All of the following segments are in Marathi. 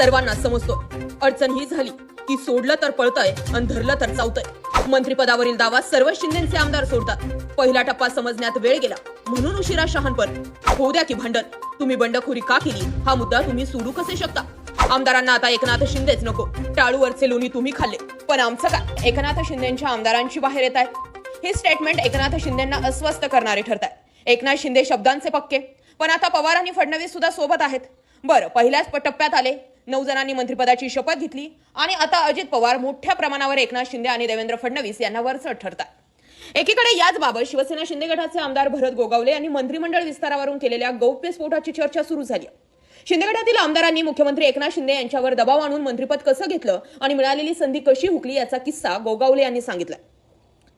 सर्वांना समजतो. अडचण ही झाली की सोडलं तर पळतय आणि धरलं तर चावतय. मंत्रिपदावरील दावा सर्व शिंदेचे आमदार सोडतात. पहिला टप्पा समजण्यात वेळ गेला. म्हणून उशिरा शहाणपण. होऊ द्या की भांडण. तुम्ही बंडखोरी का केली? हा मुद्दा तुम्ही सोडू कसे शकता? आमदारांना आता एकनाथ शिंदेच नको. टाळूवरचे लोणी तुम्ही खाल्ले. पण आमचं काय? एकनाथ शिंदेच्या आमदारांची बाहेर येत आहे हे स्टेटमेंट एकनाथ शिंदेना अस्वस्थ करणारे ठरत आहे एकनाथ शिंदे शब्दांचे पक्के. पण आता पवार आणि फडणवीस सुद्धा सोबत आहेत. बरं पहिल्याच टप्प्यात आले. नऊ जणांनी मंत्रिपदाची शपथ घेतली आणि आता अजित पवार मोठ्या प्रमाणावर एकनाथ शिंदे आणि देवेंद्र फडणवीस यांना वरचढ ठरतात. एकीकडे याच बाबत शिवसेना शिंदे गटाचे आमदार भरत गोगावले यांनी मंत्रिमंडळ विस्तारावरून केलेल्या गौप्यस्फोटाची चर्चा सुरू झाली शिंदे गटातील आमदारांनी मुख्यमंत्री एकनाथ शिंदे यांच्यावर दबाव आणून मंत्रिपद कसं घेतलं आणि मिळालेली संधी कशी हुकली याचा किस्सा गोगावले यांनी सांगितला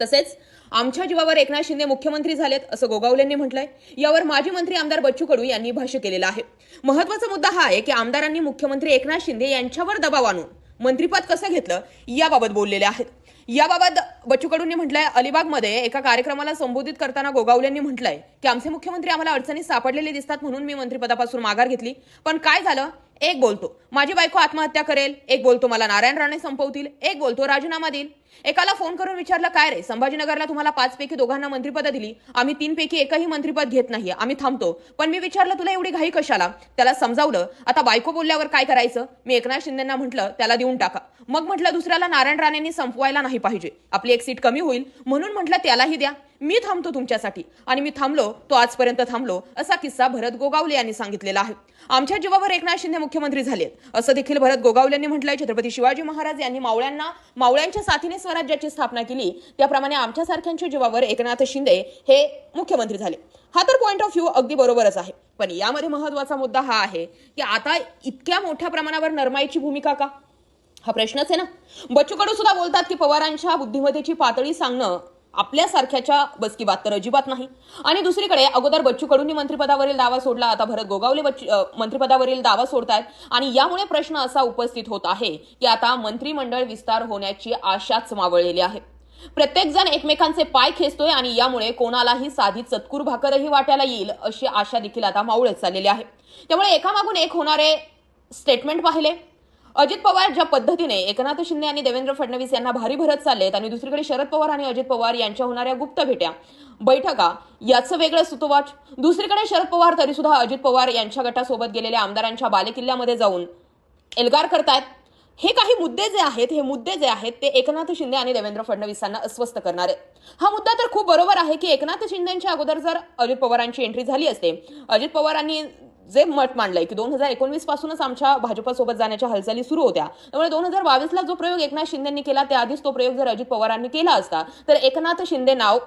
तसेच आमच्या जीवावर एकनाथ शिंदे मुख्यमंत्री झालेत असं गोगावलेंनी म्हटलंय. यावर माजी मंत्री आमदार बच्चू कडू यांनी भाष्य केलेलं आहे. महत्त्वाचा मुद्दा हा आहे की आमदारांनी मुख्यमंत्री एकनाथ शिंदे यांच्यावर दबाव आणून मंत्रीपद कसं घेतलं याबाबत बोललेले आहेत. याबाबत बच्चू कडूंनी म्हटलंय अलिबागमध्ये एका कार्यक्रमाला संबोधित करताना गोगावलेंनी म्हटलंय की आमचे मुख्यमंत्री आम्हाला अडचणीत सापडलेले दिसतात म्हणून मी मंत्रिपदापासून माघार घेतली. पण काय झालं? एक बोलतो. माझी बायको आत्महत्या करेल. एक बोलतो मला नारायण राणे संपवतील. एक बोलतो राजीनामा देईल. एकाला फोन करून विचारलं काय रे? संभाजीनगरला तुम्हाला पाच पैकी दोघांना मंत्रिपद दिली. आम्ही तीन पैकी एकही मंत्रिपद घेत नाही. आम्ही थांबतो. पण मी विचारलं तुला एवढी घाई कशाला? त्याला समजावलं आता बायको बोलल्यावर काय करायचं? मी एकनाथ शिंदेना म्हटलं त्याला देऊन टाका. मग म्हटलं दुसऱ्याला नारायण राणेंनी संपवायला नाही पाहिजे. आपली एक सीट कमी होईल. म्हणून म्हटलं त्यालाही द्या. मी थांबतो तुमच्यासाठी. आणि मी थांबलो तो आजपर्यंत थांबलो असा किस्सा भरत गोगावले यांनी सांगितलेला आहे. आमच्या जीवावर एकनाथ शिंदे मुख्यमंत्री झालेत. असं देखील भरत गोगावले यांनी म्हटलंय छत्रपती शिवाजी महाराज यांनी मावळ्यांना मावळ्यांच्या साथीने स्वराज्याची स्थापना केली. त्याप्रमाणे आमच्यासारख्यांच्या जीवावर एकनाथ शिंदे हे मुख्यमंत्री झाले. हा तर पॉईंट ऑफ व्ह्यू अगदी बरोबरच आहे. पण यामध्ये महत्त्वाचा मुद्दा हा आहे की आता इतक्या मोठ्या प्रमाणावर नरमाईची भूमिका का? हा प्रश्नच आहे ना. बच्चू कडू सुद्धा बोलतात की पवारांच्या बुद्धिमत्तेची पातळी सांगणं आपल्यासारख्याच्या बसकी बात तर अजिबात नाही. आणि दुसरीकडे अगोदर बच्चू कडूंनी मंत्रिपदावरील दावा सोडला आता भरत गोगावले बच्चू मंत्रिपदावरील दावा सोडतायत. आणि यामुळे प्रश्न असा उपस्थित होत आहे की आता मंत्रिमंडळ विस्तार होण्याची आशाच मावळलेली आहे. प्रत्येक जण एकमेकांचे पाय खेचतोय आणि यामुळे कोणालाही साधी चतकूर भाकरही वाटायला येईल अशी आशा देखील आता मावळत चाललेली आहे. त्यामुळे एकामागून एक होणारे स्टेटमेंट पाहिले. अजित पवार ज्या पद्धतीने एकनाथ शिंदे आणि देवेंद्र फडणवीस यांना भारी भरत चाललेत आणि दुसरीकडे शरद पवार आणि अजित पवार यांच्या होणाऱ्या गुप्त भेट्या बैठका याचं वेगळं सुतोवाच. दुसरीकडे शरद पवार तरी सुद्धा अजित पवार यांच्या गटासोबत गेलेल्या आमदारांच्या बालेकिल्ल्यामध्ये जाऊन एल्गार करतायत. हे काही मुद्दे जे आहेत हे मुद्दे जे आहेत ते एकनाथ शिंदे आणि देवेंद्र फडणवीसांना अस्वस्थ करणार आहे हा मुद्दा तर खूप बरोबर आहे की एकनाथ शिंदेच्या अगोदर जर अजित पवारांची एंट्री झाली असते अजित पवारांनी जे मत मांडलंय की दोन हजार एकोणवीस पासूनच आमच्या भाजपासोबत जाण्याच्या हालचाली सुरू होत्या. त्यामुळे दोन हजार बावीसला जो प्रयोग एकनाथ शिंदेंनी केला त्याआधीच तो प्रयोग जर अजित पवारांनी केला असता तर एकनाथ शिंदे नाव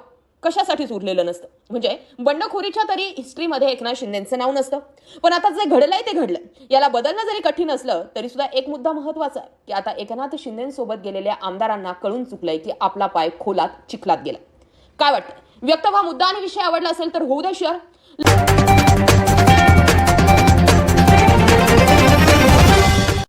कशासाठीच उरलेलं नसतं. म्हणजे बंडखोरीच्या तरी हिस्ट्रीमध्ये एकनाथ शिंदेचं नाव नसतं. पण आता जे घडलंय ते घडलंय याला बदलणं जरी कठीण असलं तरी सुद्धा एक मुद्दा महत्त्वाचा आहे की आता एकनाथ शिंदेसोबत गेलेल्या आमदारांना कळून चुकलंय की आपला पाय खोलात चिखलात गेला. काय वाटतं व्यक्त हा मुद्दा आणि विषय आवडला असेल तर होऊ दे शेअर